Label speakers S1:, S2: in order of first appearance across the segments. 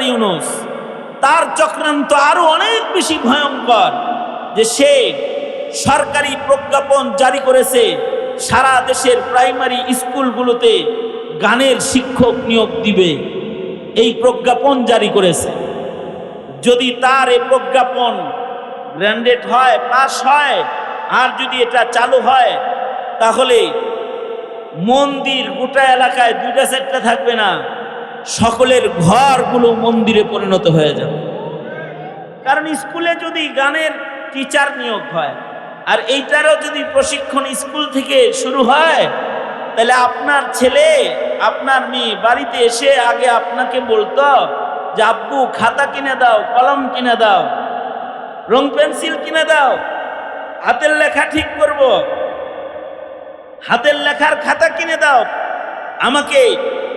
S1: Doctor Yunus, তার চক্রান্ত আরও অনেক বেশি ভয়ঙ্কর যে সে সরকারি প্রজ্ঞাপন জারি করেছে সারা দেশের প্রাইমারি স্কুলগুলোতে গানের শিক্ষক নিয়োগ দিবে। এই প্রজ্ঞাপন জারি করেছে। যদি তার এই প্রজ্ঞাপন গ্র্যান্ডেড হয়, পাস হয়, আর যদি এটা চালু হয়, তাহলে মন্দির গোটা এলাকায় দুইটা সেটটা থাকবে না। সকলের ঘরগুলো মন্দিরে পরিণত হয়ে যাবে। কারণ স্কুলে যদি গানের টিচার নিয়োগ হয়, আর এইটারও যদি প্রশিক্ষণ স্কুল থেকে শুরু হয়, তাহলে আপনার ছেলে, আপনার মেয়ে বাড়িতে এসে আগে আপনাকে বলতো যে, আব্বু, খাতা কিনে দাও, কলম কিনে দাও, রং পেন্সিল কিনে দাও, হাতের লেখা ঠিক করব, হাতের লেখার খাতা কিনে দাও, আমাকে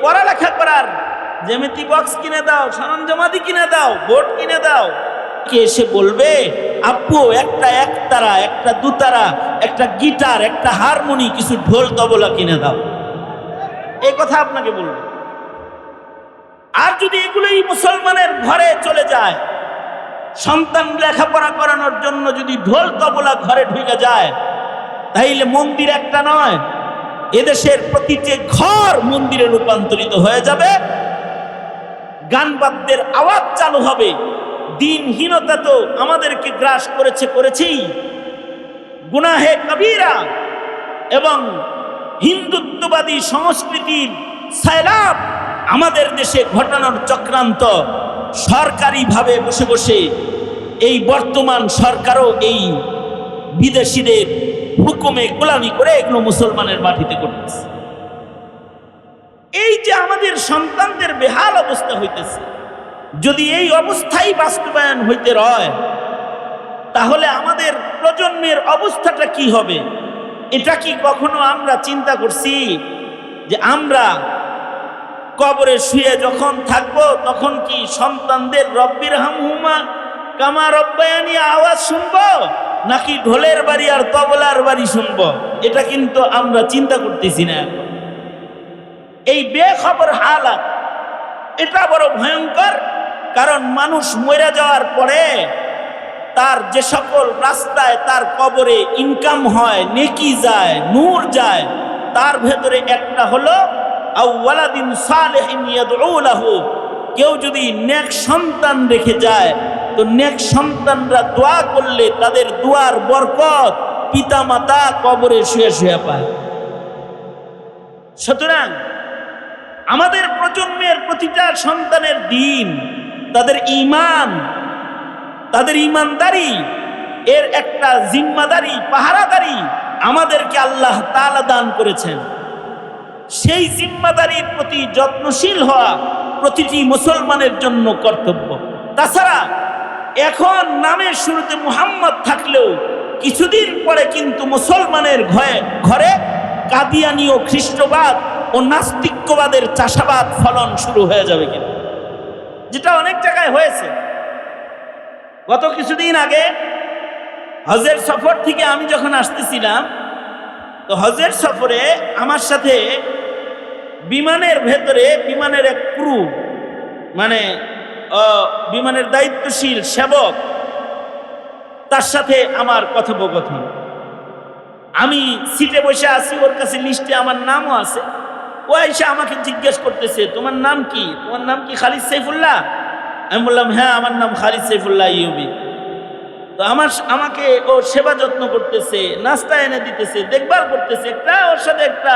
S1: পড়ালেখা করার জ্যামিতি বক্স কিনে দাও, সরঞ্জামাদি কিনে দাও বোর্ড কিনে দাও। কে এসে বলবে, আপু, একটা একতারা, একটা দুতারা, একটা গিটার, একটা হারমোনি, কিছু ঢোল, তবলা কিনে দাও। এই কথা আপনাকে বলবে। আর যদি এগুলোই মুসলমানের ঘরে চলে যায়, সন্তান লেখাপড়া করানোর জন্য যদি ঢোল, তবলা ঘরে ঢুকে যায়, তাইলে মন্দির একটা নয়, এদেশের প্রতিটি ঘর মন্দিরে রূপান্তরিত হয়ে যাবে। গানবাদ্যের আওয়াজ চালু হবে। দিনহীনতা তো আমাদেরকে গ্রাস করেছে করেছেই। গুনাহে কবিরা এবং হিন্দুত্ববাদী সংস্কৃতির সাইলাব আমাদের দেশে ঘটানোর চক্রান্ত সরকারিভাবে বসে বসে। এই বর্তমান সরকারও এই বিদেশিদের হুকুমে গোলামি করে এগুলো মুসলমানের মাটিতে করতেছে। এই যে আমাদের সন্তানদের বেহাল অবস্থা হইতেছে, যদি এই অবস্থাই বাস্তবায়ন হইতে রয়, তাহলে আমাদের প্রজন্মের অবস্থাটা কি হবে? এটা কি কখনো আমরা চিন্তা করছি যে আমরা কবরে শুয়ে যখন থাকব, তখন কি সন্তানদের রব্বির হামহুমা কামা রব্বায়ানি আওয়াজ শুনব, নাকি ঢোলের বাড়ি আর তবলার বাড়ি শুনব? এটা কিন্তু আমরা চিন্তা করতেছি না এখন। এই বেখবর হালাত, এটা বড় ভয়ঙ্কর। কারণ মানুষ মরে যাওয়ার পরে তার যে সকল রাস্তায় তার কবরে ইনকাম হয়, নেকি যায়, নূর যায়, তার ভেতরে একটা হলো লাহু কেউ যদি নেক সন্তান রেখে যায়, তো নেক সন্তানরা দোয়া করলে তাদের দোয়ার বরকত পিতা মাতা কবরে শুয়ে শুয়ে পায়। সুতরাং আমাদের প্রজন্মের প্রতিটা সন্তানের দিন, তাদের ইমান তাদের ইমানদারি এর একটা জিম্মাদারি, পাহারাদারি আমাদেরকে আল্লাহ তাআলা দান করেছেন। সেই জিম্মাদারির প্রতি যত্নশীল হওয়া প্রতিটি মুসলমানের জন্য কর্তব্য। তাছাড়া এখন নামের শুরুতে মুহাম্মদ থাকলেও কিছুদিন পরে কিন্তু মুসলমানের ঘরে ঘরে কাদিয়ানি ও খ্রিস্টবাদ ও নাস্তিক্যবাদের চাষাবাদ ফলন শুরু হয়ে যাবে কিনা? যেটা অনেক জায়গায় হয়েছে। গত কিছুদিন আগে হজের সফর থেকে আমি যখন আসতেছিলাম, তো হজের সফরে আমার সাথে বিমানের ভেতরে বিমানের এক ক্রু মানে বিমানের দায়িত্বশীল সেবক, তার সাথে আমার কথোপকথন। আমি সিটে বসে আছি, ওর কাছে লিস্টে আমার নামও আছে। ও এসে আমাকে জিজ্ঞেস করতেছে, তোমার নাম কি? তোমার নাম কি খালিদ সাইফুল্লাহ? আমি বললাম হ্যাঁ আমার নাম খালিদ সাইফুল্লাহ ইউবি। তো আমার আমাকে ও সেবা যত্ন করতেছে, নাস্তা এনে দিতেছে, দেখভাল করতেছে, একটা ওর সাথে একটা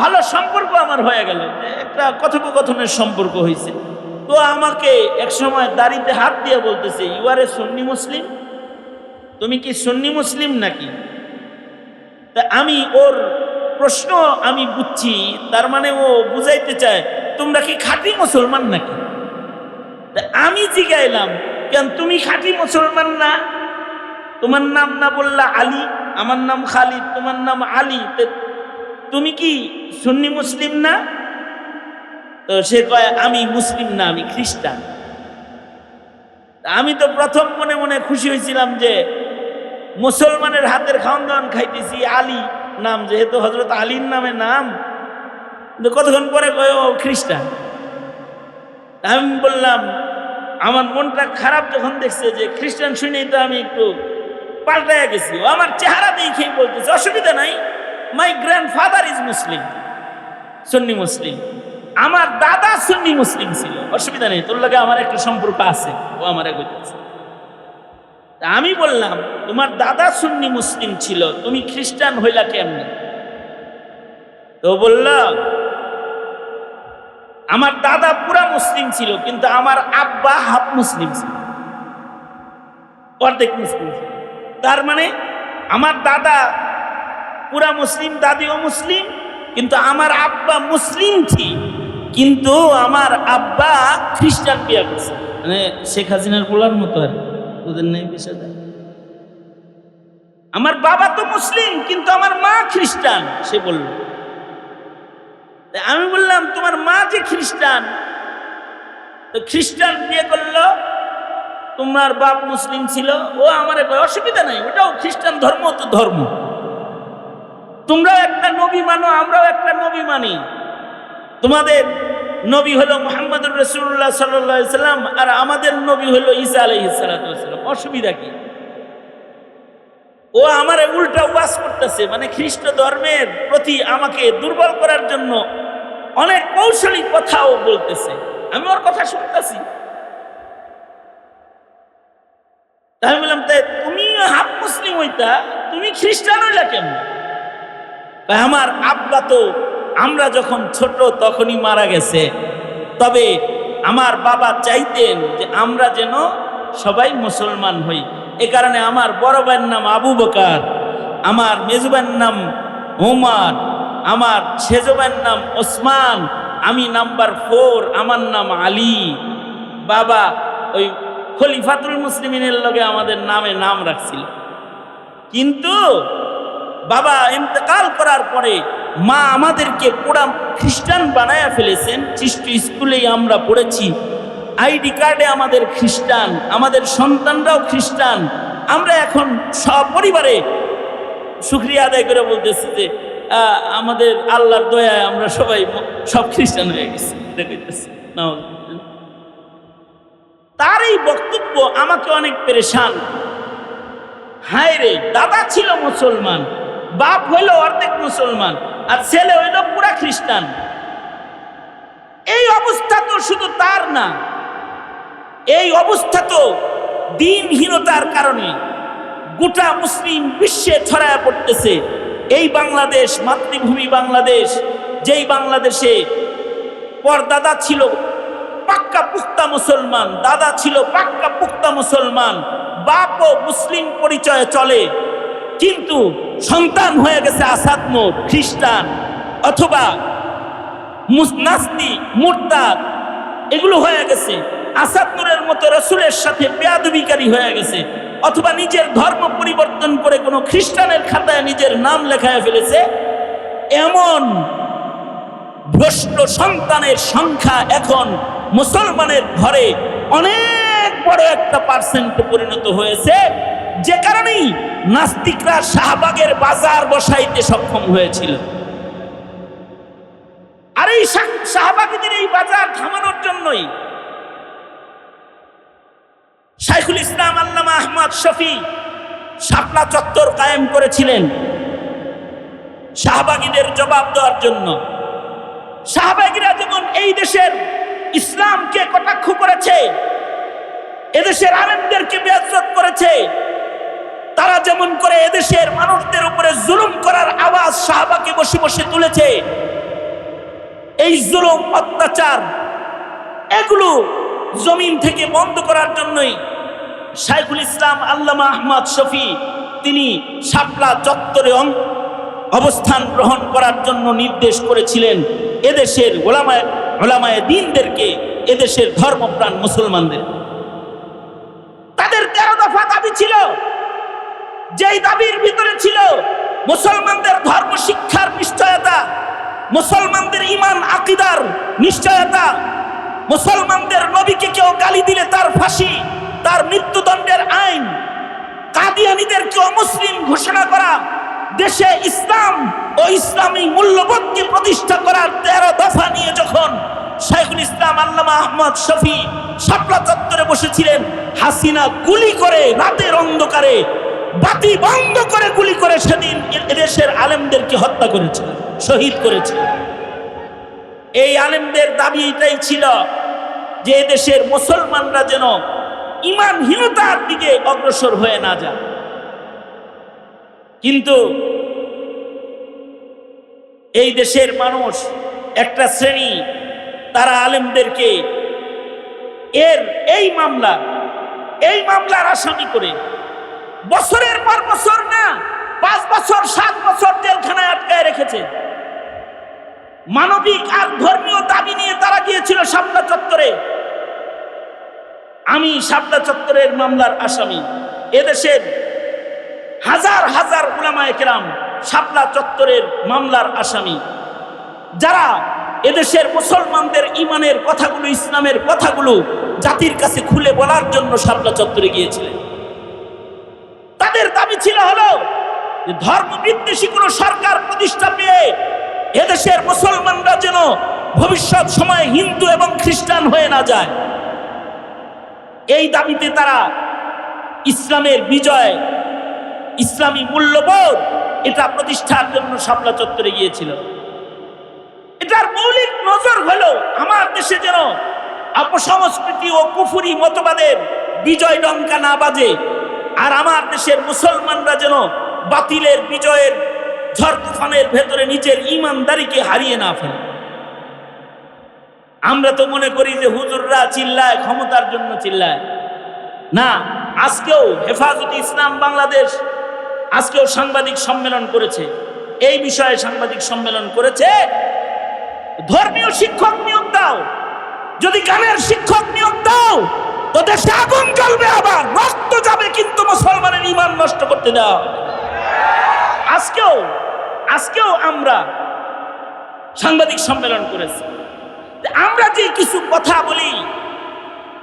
S1: ভালো সম্পর্ক আমার হয়ে গেল, একটা কথোপকথনের সম্পর্ক হয়েছে তো আমাকে এক সময় দাড়িতে হাত দিয়ে বলতেছে, ইউ আর এ সুন্নি মুসলিম? তুমি কি সুন্নি মুসলিম নাকি? তা আমি ওর প্রশ্ন আমি বুঝছি, তার মানে ও বুঝাইতে চায়, তোমরা কি খাঁটি মুসলমান নাকি? আমি জিগাইলাম, কেন তুমি খাঁটি মুসলমান না? তোমার নাম না বললা আলী, আমার নাম খালিদ, তোমার নাম আলী তুমি কি সুন্নি মুসলিম না? তো সে কয়, আমি মুসলিম না, আমি খ্রিস্টান। আমি তো প্রথম মনে মনে খুশি হয়েছিলাম যে, মুসলমানের হাতের খাওয়ান দাওয়ান খাইতেছি আলী নাম, যেহেতু হজরত আলীর নামে নাম কতক্ষণ পরে কয়, ও খ্রিস্টান? আমি বললাম, আমার মনটা খারাপ যখন দেখছে যে খ্রিস্টান শুনেই তো আমি একটু পাল্টাইয়া গেছি। আমার চেহারা দেখেই বলতেছে, অসুবিধা নাই my grandfather is Muslim Sunni Muslim আমার দাদা সুন্নি মুসলিম ছিল, অসুবিধা নেই, তোর লাগে আমার একটা সম্পর্ক আছে, ও আমার কইতেছে। তা আমি বললাম, তোমার দাদা সুন্নি মুসলিম ছিল, তুমি খ্রিস্টান হইলা কেমনে? তো বলল, আমার দাদা পুরা মুসলিম ছিল, কিন্তু আমার আব্বা হাফ মুসলিম ছিল। অর্ধেক মুসলিম ছিল। তার মানে আমার দাদা পুরা মুসলিম, দাদিও মুসলিম, কিন্তু আমার আব্বা মুসলিম ছিল কিন্তু আমার আব্বা খ্রিস্টান বিয়া করছে মানে শেখ হাসিনার বলার মতো আর কি। ওদের নেই বিষয়টা আমার বাবা তো মুসলিম, কিন্তু আমার মা খ্রিস্টান, সে বলল। আমি বললাম, তোমার মা যে খ্রিস্টান? তো খ্রিস্টান বিয়ে করল, তোমার বাপ মুসলিম ছিল, ও আমার অসুবিধা নাই, ওটাও খ্রিস্টান ধর্ম তো ধর্ম। তোমরাও একটা নবী মানো, আমরাও একটা নবী মানি। তোমাদের নবী হলো মোহাম্মদুর রসুল্লাহ সাল্লাম, আর আমাদের নবী হলো ঈসা আলহিসাল্লাম অসুবিধা কি? ও আমার উল্টা ওয়াজ করতেছে মানে খ্রিস্ট ধর্মের প্রতি আমাকে দুর্বল করার জন্য অনেক কৌশলী কথাও বলতেছে। আমি ওর কথা শুনতেছি। তাই বললাম তাই তুমি হাফ মুসলিম হইতা, তুমি খ্রিস্টান হইলা কেমন? আমার আব্বা তো আমরা যখন ছোট তখনই মারা গেছে। তবে আমার বাবা চাইতেন যে আমরা যেন সবাই মুসলমান হই। এ কারণে আমার বড় ভাইয়ের নাম আবু বকার, আমার মেজবাইয়ের নাম ওমার, আমার সেজবাইয়ের নাম ওসমান, আমি নাম্বার ফোর, আমার নাম আলী। বাবা ওই খলিফাতুল মুসলিমিনের লগে আমাদের নামে নাম রাখছিল। কিন্তু বাবা ইন্তেকাল করার পরে মা আমাদেরকে পুরা খ্রিস্টান বানায়া ফেলেছেন। খ্রিস্ট স্কুলেই আমরা পড়েছি। আইডি কার্ডে আমাদের খ্রিস্টান, আমাদের সন্তানরাও খ্রিস্টান। আমরা এখন সপরিবারে শুক্রিয়া আদায় করে বলতেছি যে আমাদের আল্লাহর দয়ায় আমরা সবাই সব খ্রিস্টান হয়ে গেছি। এটা তার এই বক্তব্য আমাকে অনেক পেরেশান। হায় রে দাদা ছিল মুসলমান, বাপ হইল অর্ধেক মুসলমান। আর ছেলে হইল পুরা খ্রিস্টান। এই অবস্থা তো শুধু তার না, এই অবস্থা তো দিনহীনতার কারণে গোটা মুসলিম বিশ্বে ছড়ায় পড়তেছে। এই বাংলাদেশ, মাতৃভূমি বাংলাদেশ, যেই বাংলাদেশে পরদাদা ছিল পাক্কা পুক্তা মুসলমান, দাদা ছিল পাক্কা পুক্তা মুসলমান বাপ ও মুসলিম পরিচয়ে চলে। কিন্তু সন্তান হয়ে গেছে আসাদমো, খ্রিস্টান অথবা নাস্তি, মুরতাদ, এগুলো হয়ে গেছে। আসাদ মতো রসুলের সাথে বেয়াদবিকারী হয়ে গেছে। অথবা নিজের ধর্ম পরিবর্তন করে কোনো খ্রিস্টানের খাতায় নিজের নাম লেখায় ফেলেছে। এমন ভ্রষ্ট সন্তানের সংখ্যা এখন মুসলমানের ঘরে অনেক বড় একটা পার্সেন্টে পরিণত হয়েছে। যে কারণেই নাস্তিকরা শাহবাগের বাজার বসাইতে সক্ষম হয়েছিল। আর এই শাহ- শাহবাগীদের এই বাজার থামানোর জন্যই শাইখুল ইসলাম আল্লামা আহমদ শফি শাপলা চত্বর কায়েম করেছিলেন শাহবাগীদের জবাব দেওয়ার জন্য। শাহবাগীরা যেমন এই দেশের ইসলামকে কটাক্ষ করেছে, এদেশের আলেমদেরকে বেয়াজত করেছে তারা যেমন করে এদেশের মানুষদের উপরে জুলুম করার আওয়াজ শাহবাগে বসে বসে তুলেছে, এই জুলুম, অত্যাচার, এগুলো জমিন থেকে বন্ধ করার জন্যই শাইখুল ইসলাম আল্লামা আহমদ শফি তিনি শাপলা চত্বরে অবস্থান গ্রহণ করার জন্য নির্দেশ করেছিলেন এদেশের ওলামায় ওলামায় দিনদেরকে, এদেশের ধর্মপ্রাণ মুসলমানদের। তাদের তেরো দফা দাবি ছিল যেই দাবির ভিতরে ছিল মুসলমানদের ধর্ম শিক্ষার নিশ্চয়তা, মুসলমানদের ইমান আকিদার নিশ্চয়তা, মুসলমানদের নবীকে কেউ গালি দিলে তার ফাঁসি, তার মৃত্যুদণ্ডের আইন কাদিয়ানিদেরকে অমুসলিম ঘোষণা করা, দেশে ইসলাম ও ইসলামী মূল্যবোধকে প্রতিষ্ঠা করার তেরো দফা নিয়ে যখন শাইখুল ইসলাম আল্লামা আহমদ শফি শাপলা চত্বরে বসেছিলেন, হাসিনা গুলি করে রাতের অন্ধকারে বাতি বন্ধ করে গুলি করে সেদিন এদেশের আলেমদেরকে হত্যা করেছে, শহীদ করেছে। এই আলেমদের দাবি এটাই ছিল যে এদেশের মুসলমানরা যেন ইমানহীনতার দিকে অগ্রসর হয়ে না যায়। কিন্তু এই দেশের মানুষ একটা শ্রেণি, তারা আলেমদেরকে এর এই মামলা, এই মামলার আসামি করে বছরের পর বছর না, পাঁচ বছর, সাত বছর জেলখানায় আটকায় রেখেছে। মানবিক আর ধর্মীয় দাবি নিয়ে তারা গিয়েছিল শাপলা চত্বরে। আমি শাপলা চত্বরের মামলার আসামি। এদেশের হাজার হাজার উলামায়ে কেরাম শাপলা চত্বরের মামলার আসামি। যারা এদেশের মুসলমানদের ইমানের কথাগুলো, ইসলামের কথাগুলো জাতির কাছে খুলে বলার জন্য শাপলা চত্বরে গিয়েছিলেন। তাদের দাবি ছিল হলো যে ধর্ম বিদ্বেষী কোন সরকার প্রতিষ্ঠা পেয়ে এদেশের মুসলমানরা যেন ভবিষ্যৎ সময়ে হিন্দু এবং খ্রিস্টান হয়ে না যায়। এই দাবিতে তারা ইসলামের বিজয়, ইসলামী মূল্যবোধ এটা প্রতিষ্ঠার জন্য শাপলা চত্বরে গিয়েছিল। এটার মৌলিক নজর হলো আমার দেশে যেন অপসংস্কৃতি ও কুফুরি মতবাদের বিজয় ডঙ্কা না বাজে। আর আমার দেশের মুসলমানরা যেন বাতিলের, বিজয়ের, ঝড় তুফানের ভেতরে নিজের ইমানদারিকে হারিয়ে না ফেলে। আমরা তো মনে করি যে হুজুররা চিল্লায়, ক্ষমতার জন্য চিল্লায়। না, আজকেও হেফাজত ইসলাম বাংলাদেশ আজকেও সাংবাদিক সম্মেলন করেছে। এই বিষয়ে সাংবাদিক সম্মেলন করেছে। ধর্মীয় শিক্ষক নিয়োগ দাও। যদি গানের শিক্ষক নিয়োগ দাও তো দেশে আগুন জ্বলবে আবার, রক্ত যাবে কিন্তু মুসলমানের ইমান নষ্ট করতে দেওয়া। আজকেও আজকেও আমরা সাংবাদিক সম্মেলন করেছি আমরা যে কিছু কথা বলি,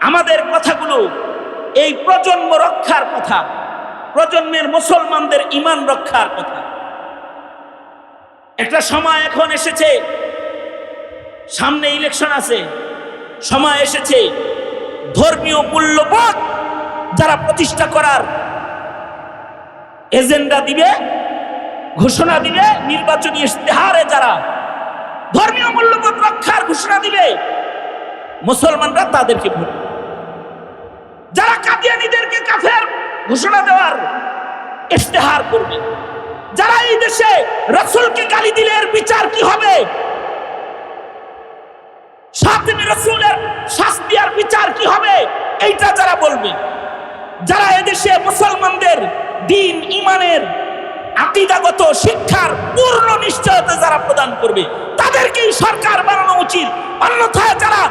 S1: আমাদের কথাগুলো এই প্রজন্ম রক্ষার কথা, প্রজন্মের মুসলমানদের ইমান রক্ষার কথা একটা সময় এখন এসেছে, সামনে ইলেকশন আছে, সময় এসেছে ধর্মীয় মূল্যবোধ যারা প্রতিষ্ঠা করার এজেন্ডা দিবে, ঘোষণা দিবে, নির্বাচনী ইশতেহারে যারা ধর্মীয় মূল্যবোধ রক্ষার ঘোষণা দিবে, মুসলমানরা তাদেরকে ভোট যারা কাদিয়ানিদেরকে কাফের ঘোষণা দেওয়ার ইশতেহার করবে, যারা এই দেশে রসুলকে গালি দিলে এর বিচার কি হবে? সাতমি রসুলের শাস্তি আর বিচার কি হবে? এইটা যারা বলবে, যারা এদেশে মুসলমানদের দিন ইমানের আকিদাগত শিক্ষার পূর্ণ নিশ্চয়তা যারা প্রদান করবে, তাদেরকেই সরকার বানানো উচিত। অন্যথায় যারা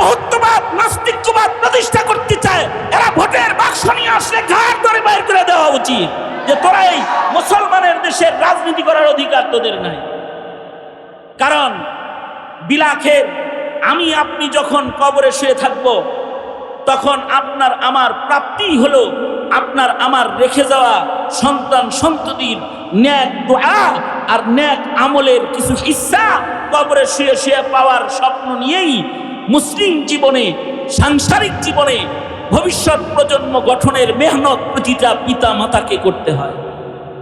S1: বহুত্ববাদ নাস্তিক্যবাদ প্রতিষ্ঠা করতে চায়, এরা ভোটের বাক্স নিয়ে আসলে ঘাট ধরে বাইর করে দেওয়া উচিত যে তোরা এই মুসলমানের দেশের রাজনীতি করার অধিকার তোদের নাই। কারণ বিলাখের আমি আপনি যখন কবরে শুয়ে থাকব, তখন আপনার আমার প্রাপ্তি হলো, আপনার আমার রেখে যাওয়া সন্তান সন্ততির ন্যাক দোয়া আর ন্যাক আমলের কিছু ইচ্ছা কবরে শুয়ে শুয়ে পাওয়ার স্বপ্ন নিয়েই মুসলিম জীবনে, সাংসারিক জীবনে ভবিষ্যৎ প্রজন্ম গঠনের মেহনত প্রতিটা পিতা মাতাকে করতে হয়।